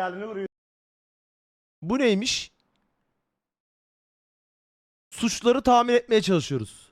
hayalini vuruyor. Bu neymiş? Suçları tahmin etmeye çalışıyoruz.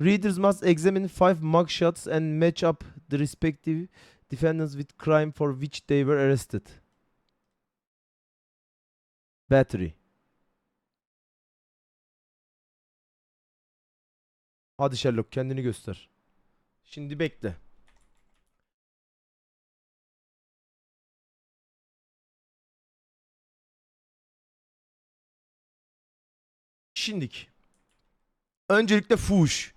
Readers must examine five mugshots and match up the respective defendants with crime for which they were arrested. Battery. Hadi Sherlock kendini göster. Şimdi bekle. Şimdik. Öncelikle fuhuş.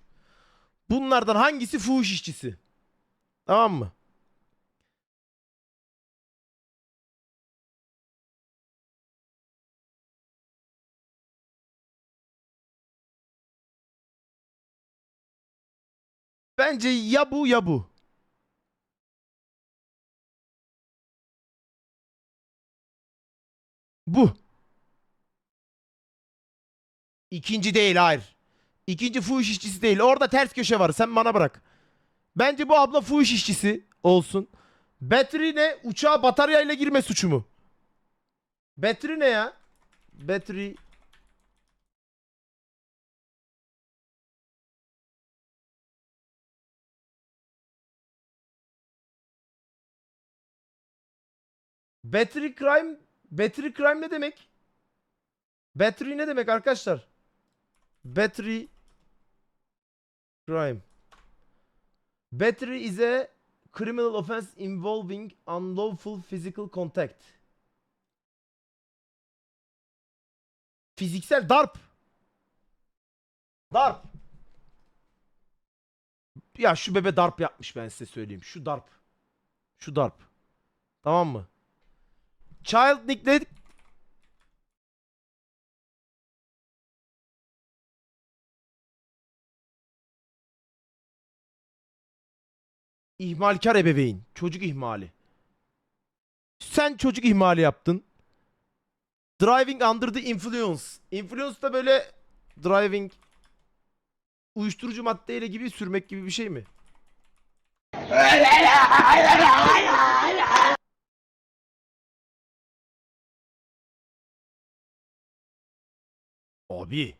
Bunlardan hangisi fuhuş işçisi? Tamam mı? Bence ya bu ya bu. Bu. İkinci değil hayır. İkinci fuhuş işçisi değil. Orada ters köşe var. Sen bana bırak. Bence bu abla fuhuş işçisi olsun. Battery ne? Uçağa bataryayla girme suçu mu? Battery ne ya? Battery Battery crime Battery crime ne demek? Battery ne demek arkadaşlar? Battery crime. Battery is a criminal offense involving unlawful physical contact. Fiziksel darp. Darp. Ya şu bebe darp yapmış ben size söyleyeyim. Şu darp. Şu darp. Tamam mı? Child neglect İhmalkar ebeveyn. Çocuk ihmali. Sen çocuk ihmali yaptın. Driving under the influence. Influence da böyle driving uyuşturucu maddeyle gibi sürmek gibi bir şey mi? Abi.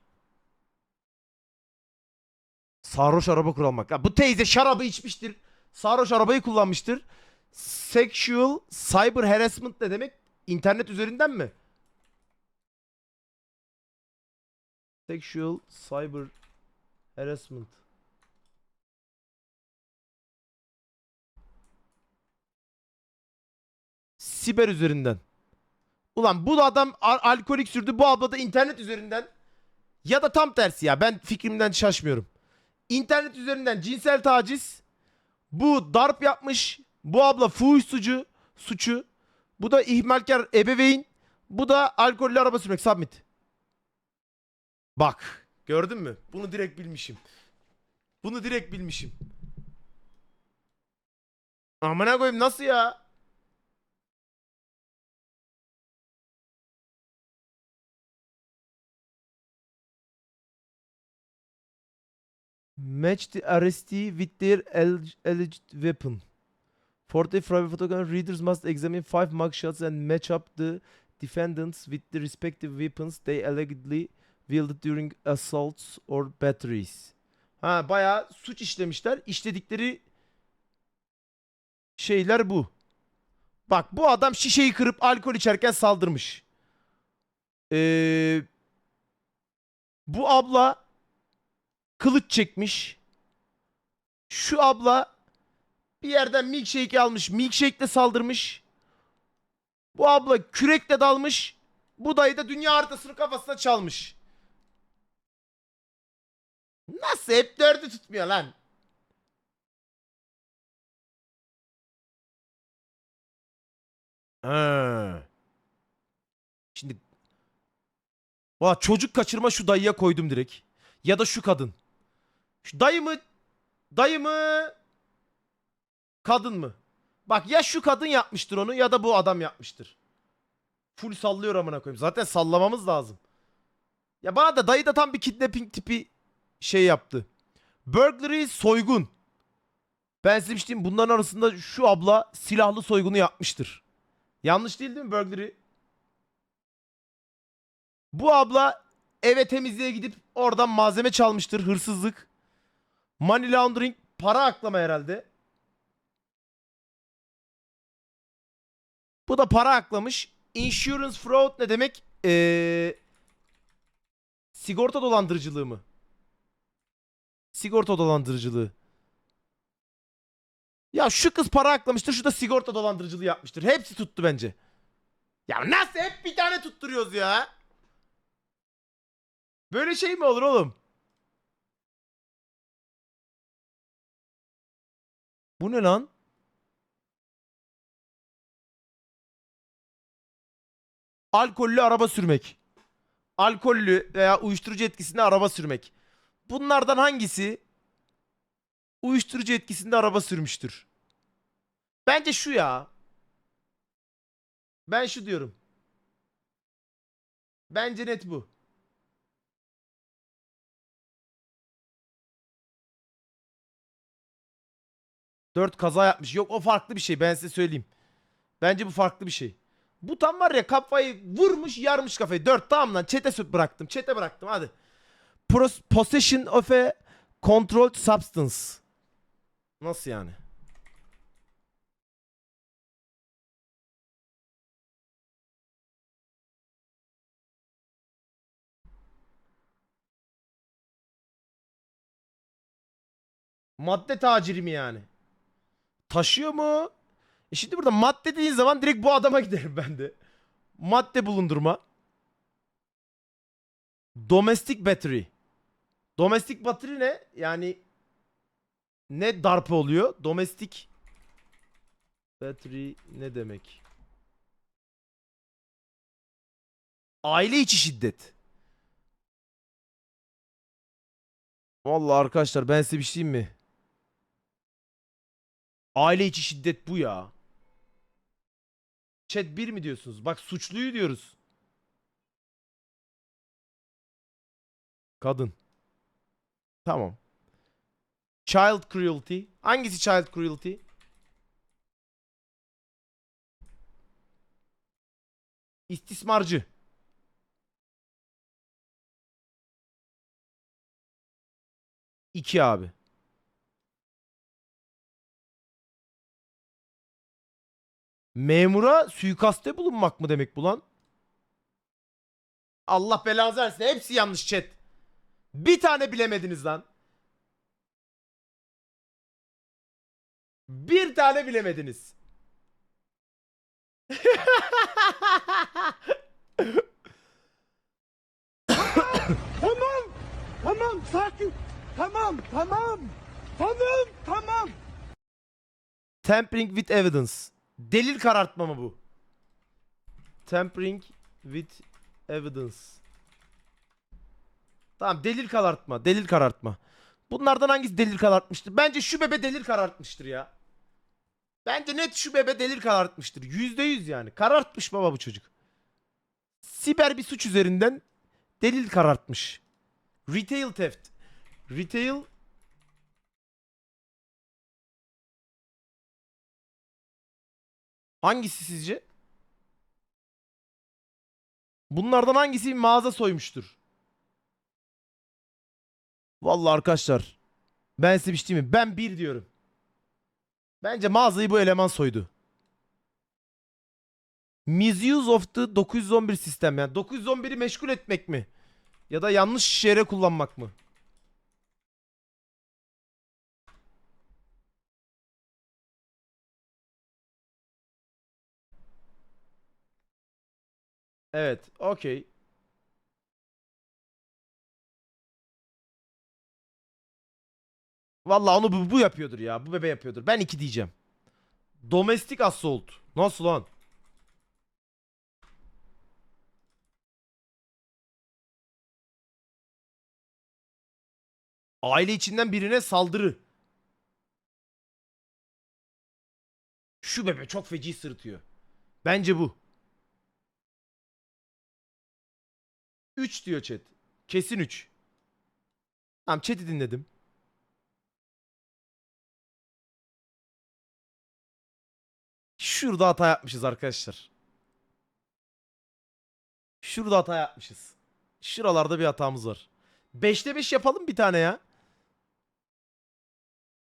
Sarhoş araba kullanmak. Bu teyze şarabı içmiştir. Sarhoş arabayı kullanmıştır. Sexual cyber harassment ne demek? İnternet üzerinden mi? Sexual cyber harassment. Siber üzerinden. Ulan bu da adam al- alkolik sürdü. Bu abla da internet üzerinden. Ya da tam tersi ya. Ben fikrimden şaşmıyorum. İnternet üzerinden cinsel taciz. Bu darp yapmış. Bu abla fuhuş sucu, suçu. Bu da ihmalkar ebeveyn. Bu da alkollü araba sürmek. Submit. Bak. Gördün mü? Bunu direkt bilmişim. Bunu direkt bilmişim. Amına koyayım nasıl ya? Match the arrestee with their alleg- alleged weapon. For the private photograph, readers must examine five mugshots and match up the defendants with the respective weapons they allegedly wielded during assaults or batteries. Ha bayağı suç işlemişler. İşledikleri şeyler bu. Bak bu adam şişeyi kırıp alkol içerken saldırmış. Ee, bu abla kılıç çekmiş. Şu abla bir yerden milkshake almış. Milkshake'le saldırmış. Bu abla kürekle dalmış. Bu dayı da dünya haritasını kafasına çalmış. Nasıl hep dördü tutmuyor lan? Ha. Şimdi Valla çocuk kaçırma şu dayıya koydum direkt. Ya da şu kadın. Şu dayı mı? Dayı mı? Kadın mı? Bak ya şu kadın yapmıştır onu ya da bu adam yapmıştır. Full sallıyor amına koyayım. Zaten sallamamız lazım. Ya bana da dayı da tam bir kidnapping tipi şey yaptı. Burglary soygun. Ben size diyeyim, bunların arasında şu abla silahlı soygunu yapmıştır. Yanlış değil değil mi burglary? Bu abla eve temizliğe gidip oradan malzeme çalmıştır. Hırsızlık. Money laundering para aklama herhalde. Bu da para aklamış. Insurance fraud ne demek? Ee, sigorta dolandırıcılığı mı? Sigorta dolandırıcılığı. Ya şu kız para aklamıştır, şu da sigorta dolandırıcılığı yapmıştır. Hepsi tuttu bence. Ya nasıl hep bir tane tutturuyoruz ya? Böyle şey mi olur oğlum? Bu ne lan? Alkollü araba sürmek. Alkollü veya uyuşturucu etkisinde araba sürmek. Bunlardan hangisi uyuşturucu etkisinde araba sürmüştür? Bence şu ya. Ben şu diyorum. Bence net bu. Dört kaza yapmış. Yok o farklı bir şey ben size söyleyeyim. Bence bu farklı bir şey. Bu tam var ya kafayı vurmuş yarmış kafayı. Dört tamam lan çete bıraktım. Çete bıraktım hadi. Pros- possession of a controlled substance. Nasıl yani? Madde taciri mi yani? Taşıyor mu? E şimdi burada madde dediğin zaman direkt bu adama giderim ben de. Madde bulundurma. Domestic battery. Domestic battery ne? Yani ne darp oluyor? Domestic battery ne demek? Aile içi şiddet. Vallahi arkadaşlar ben size bir şey mi? Aile içi şiddet bu ya. Chat 1 mi diyorsunuz? Bak suçluyu diyoruz. Kadın. Tamam. Child cruelty. Hangisi child cruelty? İstismarcı. İki abi. Memura suikaste bulunmak mı demek bu lan? Allah belanızı versin. Hepsi yanlış chat. Bir tane bilemediniz lan. Bir tane bilemediniz. Tamam. Tamam sakin. Tamam tamam. Tamam tamam. Tampering with evidence. Delil karartma mı bu? Tampering with evidence. Tamam delil karartma. Delil karartma. Bunlardan hangisi delil karartmıştır? Bence şu bebe delil karartmıştır ya. Bence net şu bebe delil karartmıştır. Yüzde yüz yani. Karartmış baba bu çocuk. Siber bir suç üzerinden delil karartmış. Retail theft. Retail Hangisi sizce? Bunlardan hangisi bir mağaza soymuştur? Vallahi arkadaşlar ben size bir şey mi? Ben bir diyorum. Bence mağazayı bu eleman soydu. Misuse of the 911 sistem yani 911'i meşgul etmek mi? Ya da yanlış yere kullanmak mı? Evet, okey. Vallahi onu bu, bu yapıyordur ya. Bu bebe yapıyordur. Ben iki diyeceğim. Domestic assault. Nasıl lan? Aile içinden birine saldırı. Şu bebe çok feci sırıtıyor. Bence bu. 3 diyor chat. Kesin 3. Tamam chat'i dinledim. Şurada hata yapmışız arkadaşlar. Şurada hata yapmışız. Şuralarda bir hatamız var. 5'te 5 yapalım bir tane ya.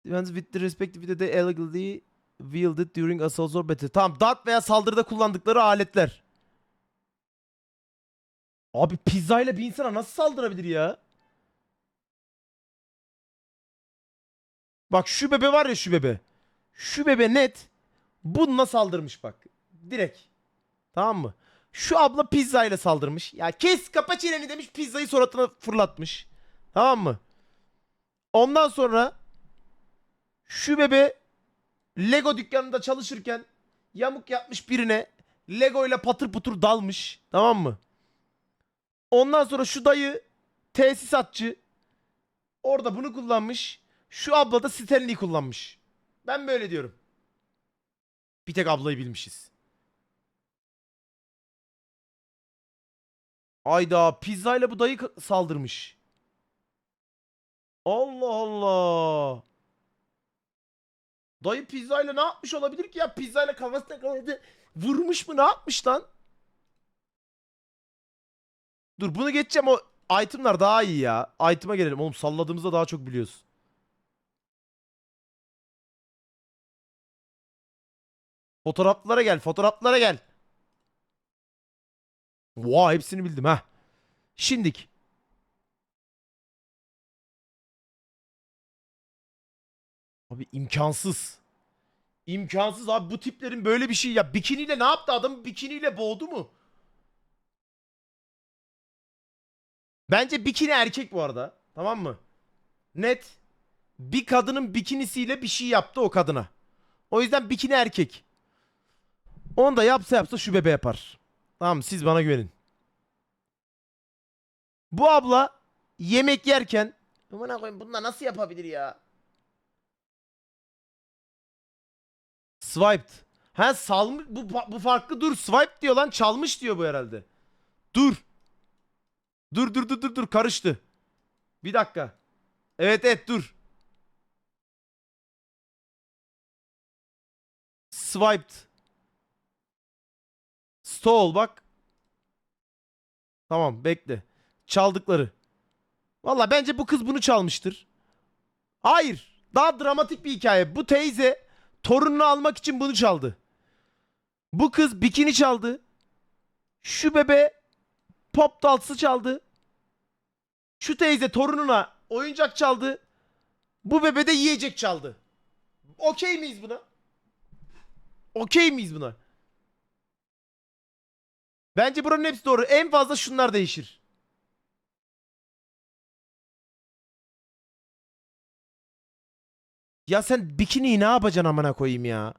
Depends with the respective they illegally wielded during assault or battle. Tamam dart veya saldırıda kullandıkları aletler. Abi pizzayla bir insana nasıl saldırabilir ya? Bak şu bebe var ya şu bebe. Şu bebe net bununla saldırmış bak. Direkt. Tamam mı? Şu abla pizzayla saldırmış. Ya kes kapa çeneni demiş pizzayı suratına fırlatmış. Tamam mı? Ondan sonra şu bebe Lego dükkanında çalışırken yamuk yapmış birine Lego ile patır putur dalmış. Tamam mı? Ondan sonra şu dayı tesisatçı orada bunu kullanmış. Şu abla da Stanley kullanmış. Ben böyle diyorum. Bir tek ablayı bilmişiz. Ayda pizzayla bu dayı saldırmış. Allah Allah. Dayı pizzayla ne yapmış olabilir ki ya? Pizzayla kafasına kafasına vurmuş mu ne yapmış lan? Dur bunu geçeceğim o itemlar daha iyi ya. Item'a gelelim. Oğlum salladığımızda daha çok biliyoruz. Fotoğraflara gel, fotoğraflara gel. Vay hepsini bildim ha. Şimdik. Abi imkansız. İmkansız abi bu tiplerin böyle bir şey ya bikiniyle ne yaptı adam bikiniyle boğdu mu? Bence bikini erkek bu arada. Tamam mı? Net. Bir kadının bikinisiyle bir şey yaptı o kadına. O yüzden bikini erkek. Onu da yapsa yapsa şu bebe yapar. Tamam siz bana güvenin. Bu abla yemek yerken Aman koyayım bunlar nasıl yapabilir ya? Swiped. Ha salmış bu bu farklı dur. Swipe diyor lan çalmış diyor bu herhalde. Dur. Dur dur dur dur dur karıştı. Bir dakika. Evet evet dur. Swiped. Stall bak. Tamam bekle. Çaldıkları. Valla bence bu kız bunu çalmıştır. Hayır. Daha dramatik bir hikaye. Bu teyze torununu almak için bunu çaldı. Bu kız bikini çaldı. Şu bebe pop dalsı çaldı. Şu teyze torununa oyuncak çaldı. Bu bebe de yiyecek çaldı. Okey miyiz buna? Okey miyiz buna? Bence buranın hepsi doğru. En fazla şunlar değişir. Ya sen bikiniyi ne yapacaksın amına koyayım ya?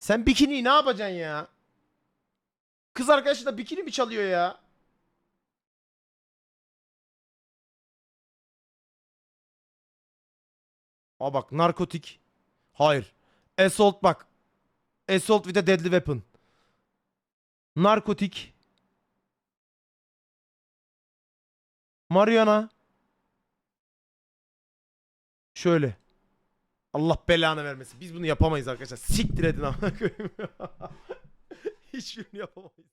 Sen bikiniyi ne yapacaksın ya? Kız arkadaşı da bikini mi çalıyor ya? Aa bak narkotik. Hayır. Assault bak. Assault with a deadly weapon. Narkotik. Mariana. Şöyle. Allah belanı vermesin. Biz bunu yapamayız arkadaşlar. Siktir edin amına koyayım. Hiçbirini yapamayız.